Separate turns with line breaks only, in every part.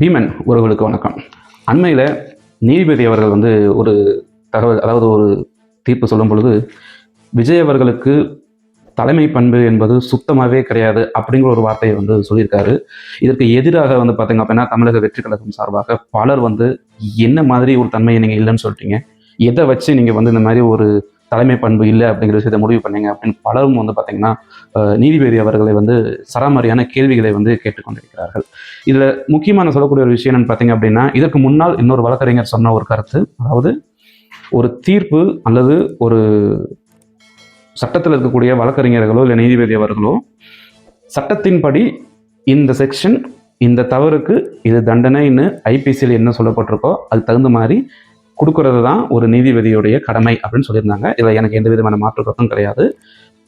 பீமன் உறவுகளுக்கு வணக்கம். அண்மையில் நீதிபதி அவர்கள் வந்து ஒரு தகவல் அதாவது ஒரு தீர்ப்பு சொல்லும் பொழுது விஜய் அவர்களுக்கு தலைமை பண்பு என்பது சுத்தமாகவே கிடையாது அப்படிங்கிற ஒரு வார்த்தையை வந்து சொல்லியிருக்காரு. இதற்கு எதிராக வந்து பார்த்தீங்க அப்படின்னா தமிழக வெற்றி கழகம் சார்பாக பலர் வந்து என்ன மாதிரி ஒரு தன்மையை நீங்கள் இல்லைன்னு சொல்லிட்டீங்க? எதை வச்சு நீங்கள் வந்து இந்த மாதிரி ஒரு தலைமை பண்பு இல்லை அப்படிங்கிற விஷயத்தை முடிவு பண்ணீங்க அப்படின்னு பலரும் வந்து பார்த்தீங்கன்னா நீதிபதி அவர்களை வந்து சராமரியான கேள்விகளை வந்து கேட்டுக்கொண்டிருக்கிறார்கள். இதில் முக்கியமான சொல்லக்கூடிய ஒரு விஷயம் என்னன்னு பார்த்தீங்க அப்படின்னா இதற்கு முன்னால் இன்னொரு வழக்கறிஞர் சொன்ன ஒரு கருத்து. அதாவது ஒரு தீர்ப்பு அல்லது ஒரு சட்டத்தில் இருக்கக்கூடிய வழக்கறிஞர்களோ இல்லை நீதிபதி அவர்களோ சட்டத்தின்படி இந்த செக்ஷன் இந்த தவறுக்கு இது தண்டனைன்னு ஐபிசியில் என்ன சொல்லப்பட்டிருக்கோ அது தகுந்த மாதிரி கொடுக்கறது தான் ஒரு நீதிபதியுடைய கடமை அப்படின்னு சொல்லியிருந்தாங்க. இதில் எனக்கு எந்த விதமான மாற்று கருத்தும் கிடையாது.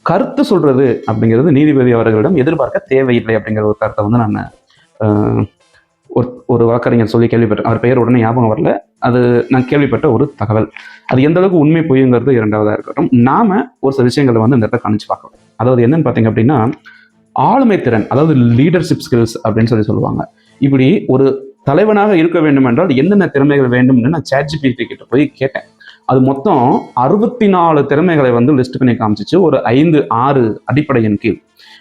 கருத்து சொல்கிறது அப்படிங்கிறது நீதிபதி அவர்களிடம் எதிர்பார்க்க தேவையில்லை அப்படிங்கிற ஒரு கருத்தை வந்து நான் ஒரு ஒரு வழக்கறிஞர் சொல்லி கேள்விப்பட்டேன். அவர் பெயர் உடனே ஞாபகம் வரல. அது நான் கேள்விப்பட்ட ஒரு தகவல். அது எந்த அளவுக்கு உண்மை பொய்ங்கிறது இரண்டாவதாக இருக்கட்டும். நாம ஒரு சில விஷயங்களை வந்து இந்த இடத்துல கணிச்சு பார்க்கணும். அதாவது என்னன்னு பார்த்தீங்க அப்படின்னா ஆளுமை திறன் அதாவது லீடர்ஷிப் ஸ்கில்ஸ் அப்படின்னு சொல்லி சொல்லுவாங்க. இப்படி ஒரு தலைவனாக இருக்க வேண்டும் என்றால் என்னென்ன திறமைகள் வேண்டும்னு நான் சேட்ஜிபிடி கிட்ட போய் கேட்டேன். அது மொத்தம் அறுபத்தி நாலு திறமைகளை வந்து லிஸ்ட் பண்ணி காமிச்சிச்சு. ஒரு ஐந்து ஆறு அடிப்படையின் கீழ்.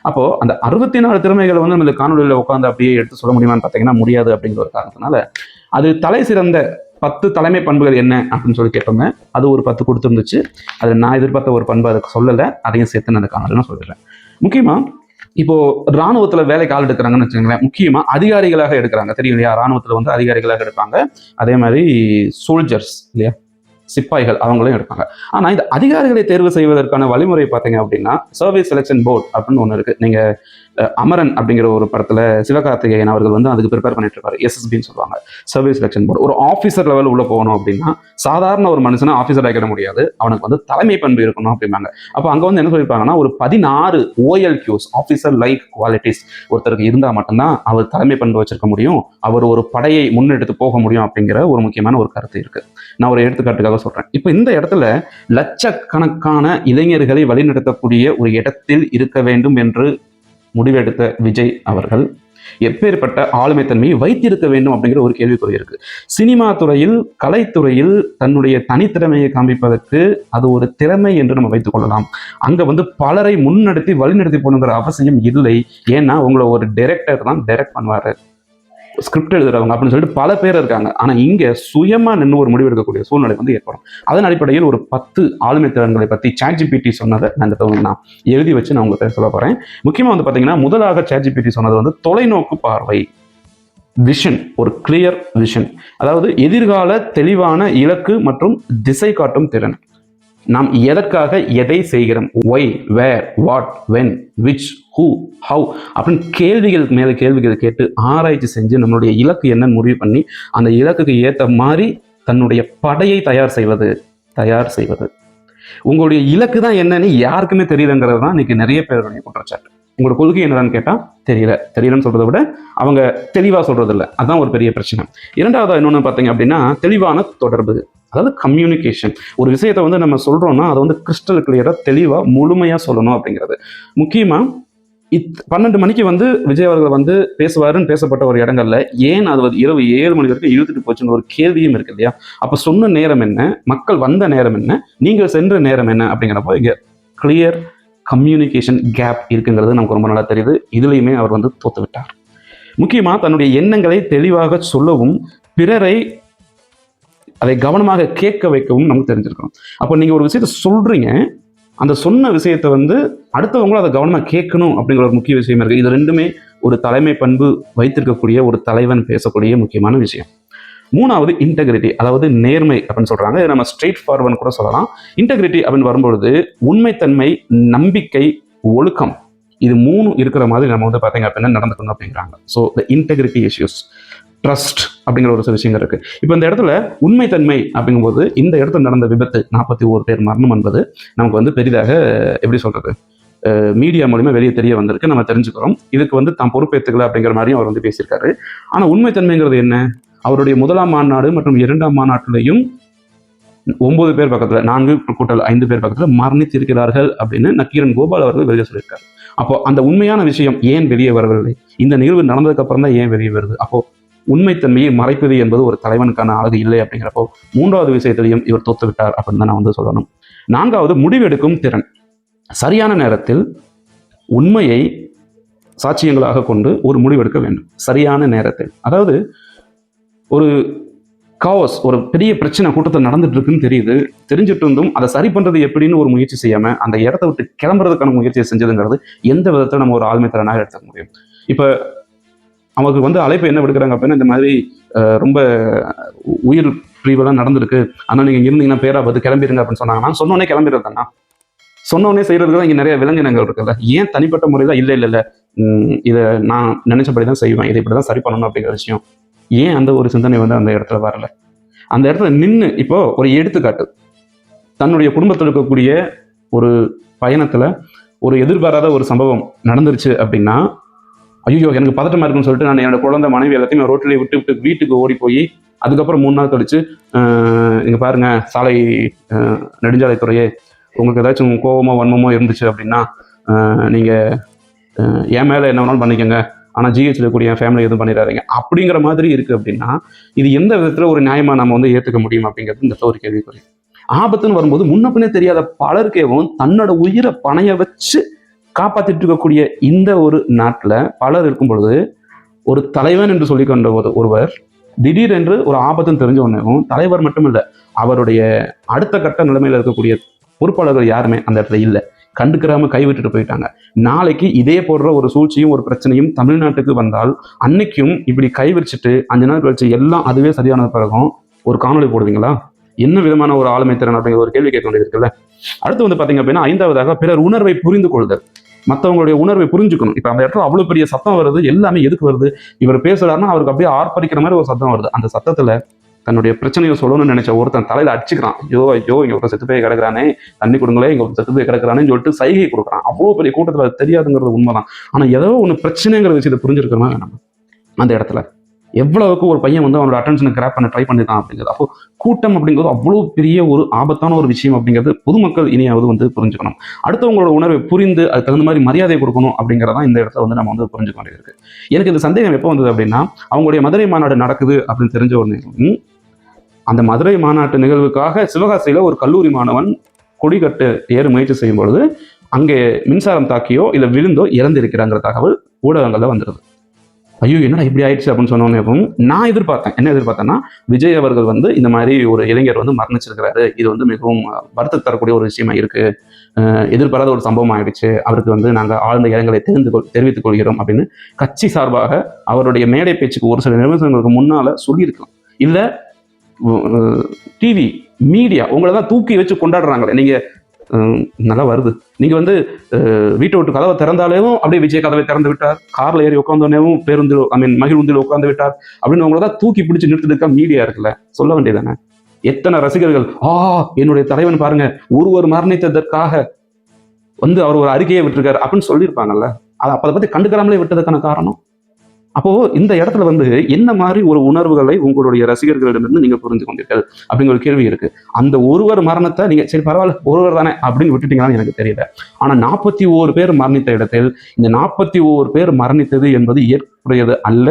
அப்போ அந்த அறுபத்தி நாலு திறமைகளை வந்து நம்ம இந்த காணொலியில் உட்காந்து அப்படியே எடுத்து சொல்ல முடியுமான்னு பார்த்தீங்கன்னா முடியாது அப்படிங்கிற ஒரு காரணத்தினால அது தலை சிறந்த பத்து தலைமை பண்புகள் என்ன அப்படின்னு சொல்லி கேட்டோங்க அது ஒரு பத்து கொடுத்துருந்துச்சு. அது நான் எதிர்பார்த்த ஒரு பண்பு அதுக்கு சொல்லலை. அதையும் சேர்த்து நான் அந்த காணொலியில் சொல்லிடுறேன். முக்கியமாக இப்போ ராணுவத்துல வேலைக்கு ஆள் எடுக்கிறாங்கன்னு வச்சுக்கோங்களேன் முக்கியமா அதிகாரிகளாக எடுக்கிறாங்க. தெரியும் இல்லையா? ராணுவத்துல வந்து அதிகாரிகளாக எடுப்பாங்க. அதே மாதிரி சோல்ஜர்ஸ் இல்லையா? சிப்பாய்கள் அவங்களையும் எடுப்பாங்க. ஆனா இந்த அதிகாரிகளை தேர்வு செய்வதற்கான வழிமுறை பார்த்தீங்க அப்படின்னா சர்வீஸ் செலெக்ஷன் போர்ட் அப்படின்னு ஒன்று இருக்கு. நீங்க அமரன் அப்படிங்கிற ஒரு படத்தில் சிவகார்த்திகேயன் அவர்கள் வந்து அதுக்கு ப்ரிப்பேர் பண்ணிட்டு இருப்பாரு எஸ்எஸ்பின்னு சொல்லுவாங்க. சர்வீஸ் செலெக்ஷன் போர்டு ஒரு ஆஃபீஸர் லெவல் உள்ள போகணும் அப்படின்னா சாதாரண ஒரு மனுஷனை ஆஃபீஸர் ஆகிட முடியாது. அவனுக்கு வந்து தலைமை பண்பு இருக்கணும் அப்படிம்பாங்க. அப்போ அங்கே வந்து என்ன சொல்லியிருப்பாங்கன்னா ஒரு பதினாறு OL Qs officer like qualities ஒருத்தருக்கு இருந்தால் மட்டும்தான் அவர் தலைமை பண்பு வச்சிருக்க முடியும். அவர் ஒரு படையை முன்னெடுத்து போக முடியும் அப்படிங்கிற ஒரு முக்கியமான ஒரு கருத்து இருக்கு. நான் ஒரு எடுத்துக்காட்டுக்காக சொல்றேன். இப்போ இந்த இடத்துல லட்சக்கணக்கான இளைஞர்களை வழிநடத்தக்கூடிய ஒரு இடத்தில் இருக்க வேண்டும் என்று முடிவெடுத்த விஜய் அவர்கள் எப்பேற்பட்ட ஆளுமைத்தன்மையை வைத்திருக்க வேண்டும் அப்படிங்கிற ஒரு கேள்விக்குறி இருக்கு. சினிமா துறையில் கலைத்துறையில் தன்னுடைய தனித்திறமையை காண்பிப்பதற்கு அது ஒரு திறமை என்று நம்ம வைத்துக் கொள்ளலாம். அங்க வந்து பலரை முன்னெடுத்து வழிநடத்தி போகணுங்கிற அவசியம் இல்லை. ஏன்னா உங்களை ஒரு டைரக்டர் தான் டைரக்ட் பண்ணுவாரு. ஸ்கிரிப்ட் எழுதுறவங்க அப்படின்னு சொல்லிட்டு பல பேர் இருக்காங்க. ஆனால் இங்கே சுயமாக நின்று ஒரு முடிவு எடுக்கக்கூடிய சூழ்நிலை வந்து ஏற்படும். அதன் அடிப்படையில் ஒரு பத்து ஆளுமை திறன்களை பற்றி சாட்ஜிபிடி சொன்னதை நான் இந்த நான் எழுதி வச்சு நான் உங்கள்கிட்ட சொல்ல போகிறேன் முக்கியமாக வந்து பார்த்தீங்கன்னா முதலாக சாட்ஜிபிடி சொன்னது வந்து தொலைநோக்கு பார்வை விஷன் ஒரு கிளியர் விஷன் அதாவது எதிர்கால தெளிவான இலக்கு மற்றும் திசை காட்டும் திறன். நாம் எதற்காக எதை செய்கிறோம்? Why where what when which who how அப்படின்னு கேள்விகள் மேலே கேள்விகள் கேட்டு ஆராய்ச்சி செஞ்சு நம்மளுடைய இலக்கு என்னன்னு முடிவு பண்ணி அந்த இலக்குக்கு ஏற்ற மாதிரி தன்னுடைய படையை தயார் செய்வது தயார் செய்வது. உங்களுடைய இலக்கு தான் என்னன்னு யாருக்குமே தெரியலங்கிறது தான் இன்னைக்கு நிறைய பேருடைய குற்றச்சாட்டு. உங்களோட கொள்கை என்னடான்னு கேட்டால் தெரியல. தெரியலன்னு சொல்றதை விட அவங்க தெளிவாக சொல்கிறது இல்லை அதுதான் ஒரு பெரிய பிரச்சனை. இரண்டாவது இன்னொன்று பார்த்தீங்க அப்படின்னா தெளிவான தொடர்பு. அதாவது கம்யூனிகேஷன் ஒரு விஷயத்தை வந்து நம்ம சொல்கிறோம்னா அதை வந்து கிறிஸ்டல் கிளியராக தெளிவாக முழுமையாக சொல்லணும் அப்படிங்கிறது. முக்கியமாக இத் பன்னெண்டு மணிக்கு வந்து விஜய் அவர்கள் வந்து பேசுவாருன்னு பேசப்பட்ட ஒரு இடங்கள்ல ஏன் அது வந்து இரவு ஏழு மணி வரைக்கும் இழுத்துட்டு போச்சுன்னு ஒரு கேள்வியும் இருக்கு இல்லையா? அப்போ சொன்ன நேரம் என்ன? மக்கள் வந்த நேரம் என்ன? நீங்கள் சென்ற நேரம் என்ன? அப்படிங்கிறப்போ இங்கே கிளியர் கம்யூனிகேஷன் கேப் இருக்குங்கிறது நமக்கு ரொம்ப நல்லா தெரியுது. இதுலேயுமே அவர் வந்து தோத்து விட்டார் முக்கியமாக தன்னுடைய எண்ணங்களை தெளிவாக சொல்லவும் பிறரை அதை கவனமாக கேட்க வைக்கவும் நமக்கு தெரிஞ்சிருக்கணும் அப்போ நீங்கள் ஒரு விஷயத்த சொல்கிறீங்க அந்த சொன்ன விஷயத்தை வந்து அடுத்தவங்களும் அதை கவனமாக கேட்கணும் அப்படிங்கிற ஒரு முக்கிய விஷயம் இருக்குது இது ரெண்டுமே ஒரு தலைமை பண்பு வைத்திருக்கக்கூடிய ஒரு தலைவன் பேசக்கூடிய முக்கியமான விஷயம். மூணாவது இன்டெகிரிட்டி அதாவது நேர்மை அப்படின்னு சொல்றாங்க. இதை நம்ம ஸ்ட்ரெயிட் ஃபார்வர்ட் கூட சொல்லலாம். இன்டெகிரிட்டி அப்படின்னு வரும்பொழுது உண்மைத்தன்மை நம்பிக்கை ஒழுக்கம் இது மூணு இருக்கிற மாதிரி நம்ம வந்து பார்த்தீங்க அப்படின்னா நடந்துக்கணும் அப்படிங்கிறாங்க. So the integrity issues trust அப்படிங்கிற ஒரு சில விஷயங்கள் இருக்கு. இப்போ இந்த இடத்துல உண்மைத்தன்மை அப்படிங்கும்போது இந்த இடத்துல நடந்த விபத்து நாற்பத்தி ஓரு பேர் மரணம் என்பது நமக்கு வந்து பெரிதாக எப்படி சொல்றது மீடியா மூலிமா வெளியே தெரிய வந்திருக்கு. நம்ம தெரிஞ்சுக்கிறோம். இதுக்கு வந்து தான் பொறுப்பேற்றுக்கல அப்படிங்கிற மாதிரியும் அவர் வந்து பேசியிருக்காரு. ஆனால் உண்மைத்தன்மைங்கிறது என்ன? அவருடைய முதலாம் மாநாடு மற்றும் இரண்டாம் மாநாட்டிலையும் ஒன்பது பேர் பக்கத்தில் நான்கு கூட்டல் ஐந்து பேர் பக்கத்தில் மரணித்திருக்கிறார்கள் அப்படின்னு நக்கீரன் கோபால் அவர்கள் வெளியே சொல்லியிருக்காரு. அப்போ அந்த உண்மையான விஷயம் ஏன் வெளியே வரவில்லை? இந்த நிகழ்வு நடந்ததுக்கு அப்புறம் தான் ஏன் வெளியே வருது? அப்போ உண்மைத்தன்மையை மறைப்பது என்பது ஒரு தலைவனுக்கான அழகு இல்லை அப்படிங்கிறப்போ மூன்றாவது விஷயத்திலையும் இவர் தோத்துவிட்டார் அப்படின்னு தான் நான் வந்து சொல்லணும். நான்காவது முடிவெடுக்கும் திறன். சரியான நேரத்தில் உண்மையை சாட்சியங்களாக கொண்டு ஒரு முடிவெடுக்க வேண்டும். சரியான நேரத்தில். அதாவது ஒரு காவஸ் ஒரு பெரிய பிரச்சனை கூட்டத்தில் நடந்துட்டு இருக்குன்னு தெரியுது. தெரிஞ்சிட்டு இருந்தும் அதை சரி பண்ணுறது எப்படின்னு ஒரு முயற்சி செய்யாமல் அந்த இடத்த விட்டு கிளம்புறதுக்கான முயற்சியை செஞ்சதுங்கிறது எந்த விதத்தில் நம்ம ஒரு ஆளுமை திறனாக எடுத்துக்க முடியும்? இப்போ அவங்களுக்கு வந்து அழைப்பு என்ன விடுக்கிறாங்க அப்படின்னா இந்த மாதிரி ரொம்ப உயிர் பிரிவெல்லாம் நடந்திருக்கு. ஆனால் நீங்கள் இருந்தீங்கன்னா பேரா பார்த்து கிளம்பிடுங்க அப்படின்னு சொன்னாங்கன்னா நான் சொன்னோடனே கிளம்பிடுறேன்னா சொன்னோடனே செய்யறதுக்கு தான் இங்கே நிறைய விலங்கினங்கள் இருக்குல்ல. ஏன் தனிப்பட்ட முறையில் இல்லை இல்லை இல்லை. இதை நான் நினைச்சபடி தான் செய்வேன். இதை இப்படி தான் சரி பண்ணணும் அப்படிங்கிற விஷயம். ஏன் அந்த ஒரு சிந்தனை வந்து அந்த இடத்துல வரல? அந்த இடத்துல நின்று இப்போ ஒரு எடுத்துக்காட்டு. தன்னுடைய குடும்பத்தில் இருக்கக்கூடிய ஒரு பயணத்தில் ஒரு எதிர்பாராத ஒரு சம்பவம் நடந்துருச்சு அப்படின்னா ஐயோ எனக்கு பதட்டமா இருக்குன்னு சொல்லிட்டு நான் என்னோட குழந்தை மனைவி எல்லாத்தையும் ரோட்டிலே விட்டு விட்டு வீட்டுக்கு ஓடி போய் அதுக்கப்புறம் மூணு நாள் கழிச்சு ஆஹ், இங்க பாருங்க சாலை நெடுஞ்சாலைத்துறையே உங்களுக்கு ஏதாச்சும் கோபமோ வன்மமோ இருந்துச்சு அப்படின்னா நீங்கள் நீங்க என் மேல என்ன வேணாலும் பண்ணிக்கோங்க. ஆனால் ஜிஹெச்ல இருக்கக்கூடிய என் ஃபேமிலி எதுவும் பண்ணிடாதீங்க. அப்படிங்கிற மாதிரி இருக்குது அப்படின்னா இது எந்த விதத்தில் ஒரு நியாயமாக நம்ம வந்து ஏற்றுக்க முடியும் அப்படிங்கிறது இந்த ஒரு கேள்விக்குறி. ஆபத்துன்னு வரும்போது முன்ன பின்னே தெரியாத பலருக்கேவும் தன்னோட உயிரை பணைய வச்சு காப்பாற்றிட்டு இருக்கக்கூடிய இந்த ஒரு நாட்டில் பலர் இருக்கும் பொழுது ஒரு தலைவன் என்று சொல்லி கொண்ட ஒரு ஒருவர் திடீரென்று ஒரு ஆபத்துன்னு தெரிஞ்ச உடனேவும் தலைவர் மட்டும் இல்லை அவருடைய அடுத்த கட்ட நிலைமையில இருக்கக்கூடிய பொறுப்பாளர்கள் யாருமே அந்த இடத்துல இல்லை. கண்டுக்கிறாம கைவிட்டுட்டு போயிட்டாங்க. நாளைக்கு இதே போடுற ஒரு சூழ்ச்சியும் ஒரு பிரச்சனையும் தமிழ்நாட்டுக்கு வந்தால் அன்னைக்கும் இப்படி கைவிரிச்சிட்டு அஞ்சு நாள் கழிச்சு எல்லாம் அதுவே சரியான பிறகும் ஒரு காணொளி போடுவீங்களா? என்ன விதமான ஒரு ஆளுமை திறன் அப்படிங்கிற ஒரு கேள்வி கேட்க வேண்டியது இருக்குல்ல? அடுத்து வந்து பாத்தீங்க அப்படின்னா ஐந்தாவதாக பிறர் உணர்வை புரிந்து கொள்ளுதல் மற்றவங்களுடைய உணர்வை புரிஞ்சுக்கணும். இப்போ அந்த இடத்துல அவ்வளோ பெரிய சத்தம் வருது எல்லாமே எதுக்கு வருது? இவர் பேசுகிறாருன்னா அவருக்கு அப்படியே ஆர்ப்பரிக்கிற மாதிரி ஒரு சத்தம் வருது. அந்த சத்தத்தில் தன்னுடைய பிரச்சனையை சொல்லணும்னு நினைச்ச ஒருத்தன் தலையில அடிச்சுக்கிறான். ஐயோ ஐயோ இங்க ஒருத்தன் செத்து போய் கிடக்குறானே தண்ணி கொடுங்களே இங்க ஒரு செத்து போய் கிடக்குறானேன்னு சொல்லிட்டு சைகை கொடுக்குறான். அவ்வளோ பெரிய கூட்டத்தில் அது தெரியாதுங்கிறது உண்மைதான். ஆனால் ஏதோ ஒன்று பிரச்சனைங்கிற விஷயத்தை புரிஞ்சிருக்கிறோமா நம்ம அந்த இடத்துல. எவ்வளவுக்கு ஒரு பையன் வந்து அவனோட அட்டென்ஷனை கிராப் பண்ண ட்ரை பண்ணிருக்கான் அப்படிங்கிறது. அப்போ கூட்டம் அப்படிங்கிறது அவ்வளோ பெரிய ஒரு ஆபத்தான ஒரு விஷயம் அப்படிங்கிறது பொதுமக்கள் இனியாவது வந்து புரிஞ்சுக்கணும். அடுத்தவங்களோட உணர்வை புரிந்து அதுக்கு தகுந்த மாதிரி மரியாதை கொடுக்கணும் அப்படிங்கிறதான் இந்த இடத்துல வந்து நம்ம வந்து புரிஞ்சுக்க வேண்டியது இருக்கு. எனக்கு இந்த சந்தேகம் எப்போ வந்தது அப்படின்னா அவங்களுடைய மதுரை மாநாடு நடக்குது அப்படின்னு தெரிஞ்ச உடனே அந்த மதுரை மாநாட்டு நிகழ்வுக்காக சிவகாசியில ஒரு கல்லூரி மாணவன் கொடிக்கட்டு ஏற முயற்சி செய்யும் பொழுது அங்கே மின்சாரம் தாக்கியோ இல்லை விழுந்தோ இறந்திருக்கிறாங்கிற தகவல் ஊடகங்களில் வந்துடுது ஐயோ என்னடா இப்படி ஆயிடுச்சு அப்படின்னு சொன்னோன்னே நான் எதிர்பார்த்தேன். என்ன எதிர்பார்த்தேன்னா விஜய் அவர்கள் வந்து இந்த மாதிரி ஒரு இளைஞர் வந்து மரணிச்சிருக்கிறாரு. இது வந்து மிகவும் வருத்தம் தரக்கூடிய ஒரு விஷயமா இருக்கு. எதிர்பாராத ஒரு சம்பவம் ஆயிடுச்சு. அவருக்கு வந்து நாங்கள் ஆழ்ந்த இடங்களை தெரிந்து கொள் தெரிவித்துக் கொள்கிறோம் அப்படின்னு கட்சி சார்பாக அவருடைய மேடை பேச்சுக்கு ஒரு சில நிமிஷங்களுக்கு முன்னால சொல்லியிருக்கலாம். இல்லை டிவி மீடியா உங்களை தான் தூக்கி வச்சு கொண்டாடுறாங்களே. நீங்கள் நல்லா வருது. நீங்கள் வந்து வீட்டை விட்டு கதவை திறந்தாலேயும் அப்படியே விஜய் கதவை திறந்து விட்டார். காரில் ஏறி உட்காந்தோடனேவும் பேருந்து ஐ மீன் மகிழ்ந்தில் உட்காந்து விட்டார். அப்படின்னு அவங்கள தான் தூக்கி பிடிச்சி நிறுத்துறதுக்கா மீடியா இருக்குல்ல? சொல்ல வேண்டியதானே எத்தனை ரசிகர்கள் ஆ என்னுடைய தலைவன் பாருங்க ஒருவர் மரணித்ததற்காக வந்து அவர் ஒரு அறிக்கையை விட்டுருக்காரு அப்படின்னு சொல்லியிருப்பாங்கல்ல. அதை அப்போ அதை பற்றி கண்டுக்காமலே விட்டதுக்கான காரணம்? அப்போ இந்த இடத்துல வந்து என்ன மாதிரி ஒரு உணர்வுகளை உங்களுடைய ரசிகர்களிடமிருந்து நீங்க புரிஞ்சு கொண்டீர்கள் அப்படிங்கிற ஒரு கேள்வி இருக்கு. அந்த ஒருவர் மரணத்தை நீங்க சரி பரவாயில்ல ஒருவர் தானே அப்படின்னு விட்டுட்டீங்களான்னு எனக்கு தெரியல. ஆனா நாற்பத்தி ஓரு பேர் மரணித்த இடத்தில் இந்த நாற்பத்தி ஓரு பேர் மரணித்தது என்பது ஏற்புடையது அல்ல.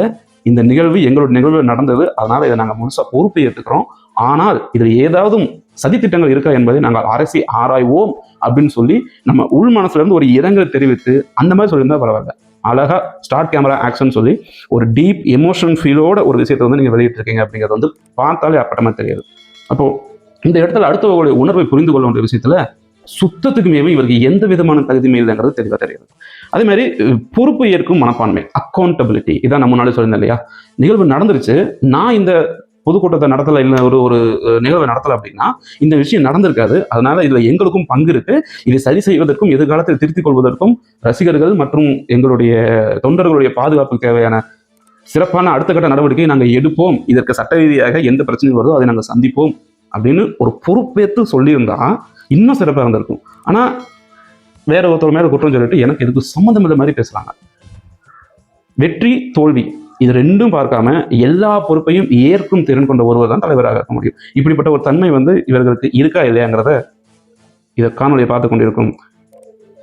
இந்த நிகழ்வு எங்களோட நிகழ்வு நடந்தது. அதனால இதை நாங்கள் முழுசா பொறுப்பு ஏற்றுக்கிறோம் ஆனால் இதில் ஏதாவது சதித்திட்டங்கள் இருக்கா என்பதை நாங்கள் அரசி ஆராய்வோம் அப்படின்னு சொல்லி நம்ம உள் மனசுல இருந்து ஒரு இரங்கல் தெரிவித்து அந்த மாதிரி சொல்லியிருந்தா பரவாயில்ல. அழகா ஸ்டார்ட் கேமரா ஆக்ஷன் சொல்லி ஒரு டீப் எமோஷன் ஃபீலோட ஒரு விஷயத்தை வந்து நீங்கள் வெளியிட்டிருக்கீங்க அப்படிங்கிறது வந்து பார்த்தாலே அப்பட்டமா தெரியாது. அப்போ இந்த இடத்துல அடுத்தவர்களுடைய உணர்வை புரிந்து கொள்ள வேண்டிய விஷயத்துல சுத்தத்துக்கு மேலும் இவருக்கு எந்த விதமான தகுதியுமே இல்லைங்கிறது தெளிவாக தெரியாது அதே மாதிரி பொறுப்பு ஏற்கும் மனப்பான்மை அக்கௌண்டபிலிட்டி இதான் நம்ம முன்னாடி சொல்லியிருந்தேன் இல்லையா? நிகழ்வு நடந்துருச்சு. நான் இந்த பொதுக்கூட்டத்தை நடத்தல இல்லை ஒரு ஒரு நிகழ்வை நடத்தலை அப்படின்னா இந்த விஷயம் நடந்திருக்காது. அதனால இதுல எங்களுக்கும் பங்கு இருக்கு. இதை சரி செய்வதற்கும் எதிர்காலத்தில் திருத்திக் கொள்வதற்கும் ரசிகர்கள் மற்றும் எங்களுடைய தொண்டர்களுடைய பாதுகாப்புக்கு தேவையான சிறப்பான அடுத்த கட்ட நடவடிக்கையை நாங்கள் எடுப்போம். இதற்கு சட்ட ரீதியாக எந்த பிரச்சனையும் வருதோ அதை நாங்கள் சந்திப்போம் அப்படின்னு ஒரு பொறுப்பேற்று சொல்லியிருந்தா இன்னும் சிறப்பாக இருந்திருக்கும். ஆனால் வேற ஒருத்தர் மேலே குற்றம் சொல்லிட்டு எனக்கு இதுக்கு சம்மந்தம் இல்லை மாதிரி பேசுகிறாங்க வெற்றி தோல்வி. இது ரெண்டும் பார்க்காம எல்லா பொறுப்பையும் ஏற்கும் திறன் கொண்ட ஒருவர் தான் தலைவராக இருக்க முடியும். இப்படிப்பட்ட ஒரு தன்மை வந்து இவர்களுக்கு இருக்கா இல்லையாங்கிறத இதை காணொலியை பார்த்து கொண்டிருக்கும்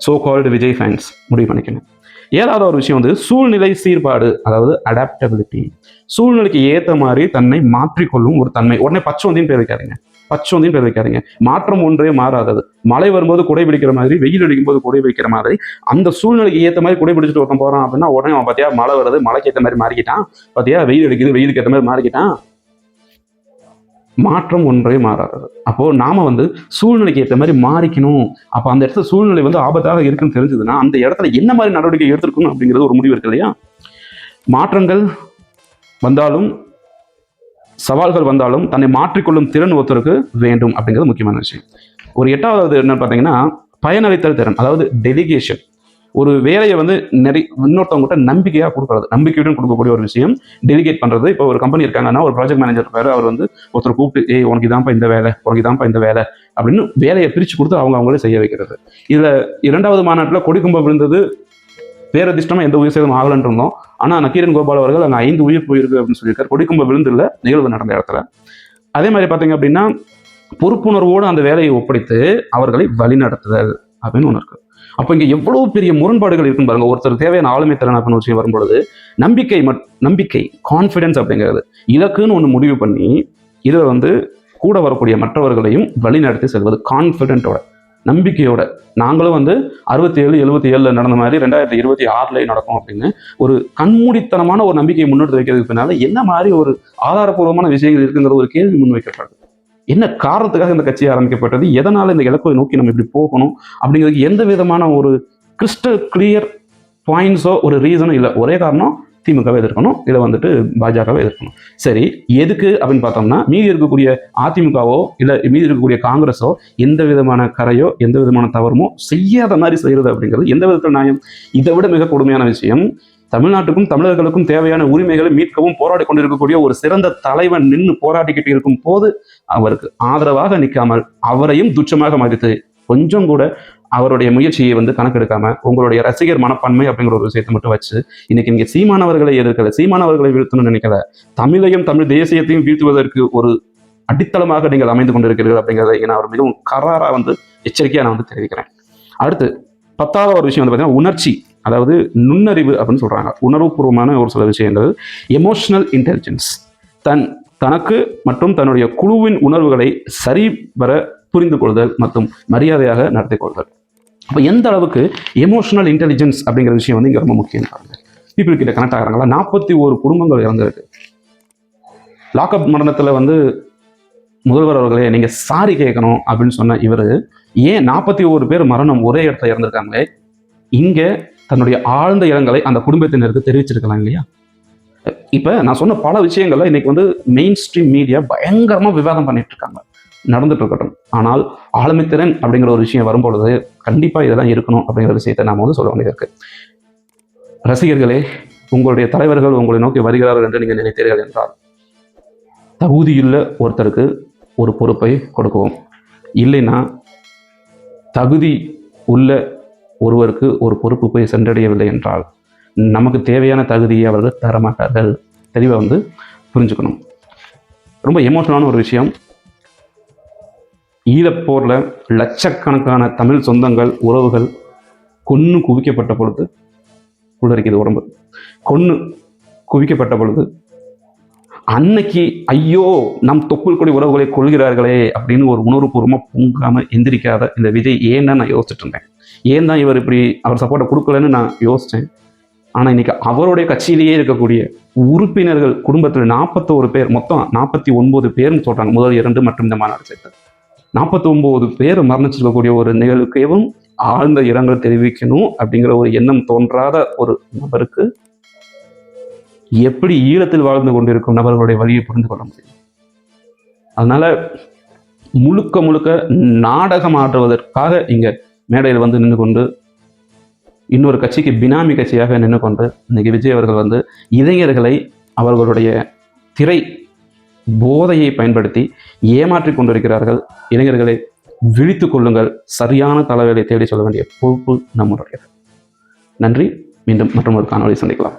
சோ கால்டு விஜய் ஃபேன்ஸ் முடிவு பண்ணிக்கணும். ஏழாவது ஒரு விஷயம் வந்து சூழ்நிலை சீர்பாடு அதாவது அடாப்டபிலிட்டி சூழ்நிலைக்கு ஏற்ற மாதிரி தன்னை மாற்றிக்கொள்ளும் ஒரு தன்மை. உடனே பச்சோந்தின்னு பேர் வைக்காதீங்க. பச்சோந்தின்னு பேர் வைக்காதீங்க. மாற்றம் ஒன்றே மாறாதது. மழை வரும்போது குடை பிடிக்கிற மாதிரி வெயில் அடிக்கும் போது குடை பிடிக்கிற மாதிரி அந்த சூழ்நிலைக்கு ஏற்ற மாதிரி குடை பிடிச்சிட்டு ஒருத்தன் போகிறான் அப்படின்னா உடனே அவன் பார்த்தியா மழை வருது மழைக்கு ஏற்ற மாதிரி மாறிக்கிட்டான். பார்த்தியா வெயில் அடிக்குது வெயிலுக்கு ஏற்ற மாதிரி மாறிக்கிட்டான். மாற்றம் ஒன்றே மாறாதது. அப்போ நாம வந்து சூழ்நிலைக்கு ஏற்ற மாதிரி மாறிக்கணும். அப்போ அந்த இடத்துல சூழ்நிலை வந்து ஆபத்தாக இருக்குன்னு தெரிஞ்சதுன்னா அந்த இடத்துல என்ன மாதிரி நடவடிக்கை எடுத்திருக்கணும் அப்படிங்கிறது ஒரு முடிவு இருக்கு இல்லையா? மாற்றங்கள் வந்தாலும் சவால்கள் வந்தாலும் தன்னை மாற்றிக்கொள்ளும் திறன் ஒருத்தருக்கு வேண்டும் அப்படிங்கிறது முக்கியமான விஷயம். ஒரு எட்டாவது என்னன்னு பார்த்தீங்கன்னா பயனளித்தல் திறன் அதாவது டெலிகேஷன் ஒரு வேலையை வந்து நிறைய இன்னொருத்தவங்ககிட்ட நம்பிக்கையாக கொடுக்குறது நம்பிக்கையுடன் கொடுக்கக்கூடிய ஒரு விஷயம். டெலிகேட் பண்ணுறது இப்போ ஒரு கம்பெனி இருக்காங்கன்னா ஒரு ப்ராஜெக்ட் மேனேஜர் பேர் அவர் வந்து ஒருத்தர் கூப்பிட்டு ஏய் உனக்கு இதான்ப்பா இந்த வேலை உனக்கு இதான்ப்பா இந்த வேலை அப்படின்னு வேலையை பிரித்து கொடுத்து அவங்க அவங்களே செய்ய வைக்கிறது. இதில் இரண்டாவது மாநாட்டில் கொடிக்கும்ப விழுந்தது பேரதிர்ஷ்டமா எந்த உயிர் சேதம் ஆகலன்னு இருந்தோம். ஆனால் நக்கீரன் கோபால் அவர்கள் அங்கே ஐந்து உயிர் போயிருக்கு அப்படின்னு சொல்லியிருக்காரு. கொடிக்கும்ப விழுந்தில் நிகழ்வு நடந்த இடத்துல. அதே மாதிரி பார்த்தீங்க அப்படின்னா பொறுப்புணர்வோடு அந்த வேலையை ஒப்படைத்து அவர்களை வழிநடத்துதல் அப்படின்னு ஒன்று இருக்குது அப்போ இங்கே எவ்வளோ பெரிய முரண்பாடுகள் இருக்கும் பாருங்க. ஒருத்தர் தேவையான ஆளுமை திறன் அப்படின்னு விஷயம் வரும்பொழுது நம்பிக்கை மட் நம்பிக்கை கான்ஃபிடென்ஸ் அப்படிங்கிறது இலக்குன்னு ஒன்று முடிவு பண்ணி இதில் வந்து கூட வரக்கூடிய மற்றவர்களையும் வழிநடத்தி செல்வது கான்ஃபிடென்ட்டோட நம்பிக்கையோட. நாங்களும் வந்து அறுபத்தி ஏழு எழுபத்தி ஏழில் நடந்த மாதிரி ரெண்டாயிரத்தி இருபத்தி ஆறில் நடக்கும் அப்படின்னு ஒரு கண்மூடித்தனமான ஒரு நம்பிக்கையை முன்னெடுத்து வைக்கிறதுக்கு பின்னால் என்ன மாதிரி ஒரு ஆதாரப்பூர்வமான விஷயங்கள் இருக்குங்கிற ஒரு கேள்வி முன்வைக்கப்படுது என்ன காரணத்துக்காக இந்த கட்சி ஆரம்பிக்கப்பட்டது? எதனால் இந்த இலக்கை நோக்கி நம்ம இப்படி போகணும்? அப்படிங்கிறதுக்கு எந்த விதமான ஒரு கிறிஸ்டல் கிளியர் பாயிண்ட்ஸோ ஒரு ரீசனும் இல்லை. ஒரே காரணம் திமுகவை எதிர்க்கணும் இதை வந்துட்டு பாஜகவை எதிர்க்கணும். சரி எதுக்கு அப்படின்னு பார்த்தோம்னா மீதி இருக்கக்கூடிய அதிமுகவோ இல்லை மீதி இருக்கக்கூடிய காங்கிரஸோ எந்த விதமான கரையோ எந்த விதமான தவறுமோ செய்யாத மாதிரி செய்கிறது அப்படிங்கிறது எந்த விதத்தில் நியாயம்? இதை விட மிக கொடுமையான விஷயம் தமிழ்நாட்டுக்கும் தமிழர்களுக்கும் தேவையான உரிமைகளை மீட்கவும் போராடி கொண்டிருக்கக்கூடிய ஒரு சிறந்த தலைவன் நின்று போராடிக்கிட்டு இருக்கும் போது அவருக்கு ஆதரவாக நிற்காமல் அவரையும் துச்சமாக மதித்து கொஞ்சம் கூட அவருடைய முயற்சியை வந்து கணக்கெடுக்காம உங்களுடைய ரசிகர் மனப்பான்மை அப்படிங்கிற ஒரு விஷயத்தை மட்டும் வச்சு இன்னைக்கு நீங்க சீமானவர்களை எதிர்க்கல சீமானவர்களை வீழ்த்தணும்னு நினைக்கல தமிழையும் தமிழ் தேசியத்தையும் வீழ்த்துவதற்கு ஒரு அடித்தளமாக நீங்கள் அமைந்து கொண்டிருக்கிறீர்கள் அப்படிங்கிறத நான் அவர் மிகவும் கராராக வந்து எச்சரிக்கையாக நான் வந்து தெரிவிக்கிறேன். அடுத்து பத்தாவது ஒரு விஷயம் வந்து பார்த்தீங்கன்னா உணர்ச்சி அதாவது நுண்ணறிவு அப்படின்னு சொல்கிறாங்க உணர்வுபூர்வமான ஒரு சில விஷயங்கள் எமோஷனல் இன்டெலிஜென்ஸ் தன் தனக்கு மற்றும் தன்னுடைய குழுவின் உணர்வுகளை சரிவர புரிந்து கொள்தல் மற்றும் மரியாதையாக நடத்தி கொள்தல் அப்போ எந்த அளவுக்கு எமோஷனல் இன்டெலிஜென்ஸ் அப்படிங்கிற விஷயம் வந்து இங்கே ரொம்ப முக்கியம். பீப்புள் கிட்ட கனெக்ட் ஆகிறாங்களா நாற்பத்தி ஒரு குடும்பங்கள் இறந்துருக்கு. லாக்அப் மரணத்தில் வந்து முதல்வர் அவர்களே நீங்கள் சாரி கேட்கணும் அப்படின்னு சொன்ன இவர் ஏன் நாற்பத்தி ஒரு பேர் மரணம் ஒரே இடத்துல இறந்துருக்காங்களே? இங்கே தன்னுடைய ஆழ்ந்த இடங்களை அந்த குடும்பத்தினருக்கு தெரிவிச்சிருக்கலாம் இல்லையா? இப்போ நான் சொன்ன பல விஷயங்கள்ல இன்னைக்கு வந்து மெயின் ஸ்ட்ரீம் மீடியா பயங்கரமாக விவாதம் பண்ணிட்டு இருக்காங்க. நடந்துட்டு இருக்கட்டும். ஆனால் ஆளுமைத்திறன் அப்படிங்கிற ஒரு விஷயம் வரும்பொழுது கண்டிப்பாக இதெல்லாம் இருக்கணும் அப்படிங்கிற விஷயத்தை நாம் வந்து சொல்ல வேண்டியது இருக்குது ரசிகர்களே உங்களுடைய தலைவர்கள் உங்களை நோக்கி வருகிறார்கள் என்று நீங்கள் நினைத்தீர்கள் என்றால் தகுதியுள்ள ஒருத்தருக்கு ஒரு பொறுப்பை கொடுக்கவும். இல்லைன்னா தகுதி உள்ள ஒருவருக்கு ஒரு பொறுப்பு போய் சென்றடையவில்லை என்றால் நமக்கு தேவையான தகுதியை அவர்கள் தரமாட்டார்கள் தெளிவாக வந்து புரிஞ்சுக்கணும். ரொம்ப எமோஷனலான ஒரு விஷயம். ஈழப்போரில் லட்சக்கணக்கான தமிழ் சொந்தங்கள் உறவுகள் கொன்று குவிக்கப்பட்ட பொழுது உள்ளரிக்குது உடம்பு. கொன்று குவிக்கப்பட்ட பொழுது அன்னைக்கு ஐயோ நம் தொப்புள் கொடி உறவுகளை கொள்கிறார்களே அப்படின்னு ஒரு உணர்வுபூர்வமாக பொங்காமல் எந்திரிக்காத இந்த விஜய். ஏன்னு நான் யோசிச்சுட்டு இருந்தேன்? ஏன் தான் இவர் இப்படி அவர் சப்போர்ட்டை கொடுக்கலன்னு நான் யோசித்தேன் ஆனால் இன்னைக்கு அவருடைய கட்சியிலேயே இருக்கக்கூடிய உறுப்பினர்கள் குடும்பத்தில் நாற்பத்தோரு பேர் மொத்தம் நாற்பத்தி ஒன்பது பேர்னு சொல்கிறாங்க முதல் இரண்டு மற்றும் இந்த மாநாடு சேர்த்து நாற்பத்தொம்போது பேர் மரணிச்சிருக்கக்கூடிய ஒரு நிகழ்வுக்கும் ஆழ்ந்த இரங்கல் தெரிவிக்கணும் அப்படிங்கிற ஒரு எண்ணம் தோன்றாத ஒரு நபருக்கு எப்படி ஈழத்தில் வாழ்ந்து கொண்டிருக்கும் நபர்களுடைய வழியை புரிந்து கொள்ள முடியும்? அதனால முழுக்க முழுக்க நாடகம் ஆடுவதற்காக இங்கே மேடையில் வந்து நின்று கொண்டு இன்னொரு கட்சிக்கு பினாமி கட்சியாக நின்று கொண்டு இன்னைக்கு விஜய் அவர்கள் வந்து இளைஞர்களை அவர்களுடைய திரை போதையை பயன்படுத்தி ஏமாற்றிக் கொண்டிருக்கிறார்கள். இளைஞர்களை விழித்து கொள்ளுங்கள். சரியான தலைவர்களை தேடி சொல்ல வேண்டிய பொறுப்பு நம்முடைய நன்றி. மீண்டும் மற்றும் ஒரு காணொளி சந்திக்கலாம்.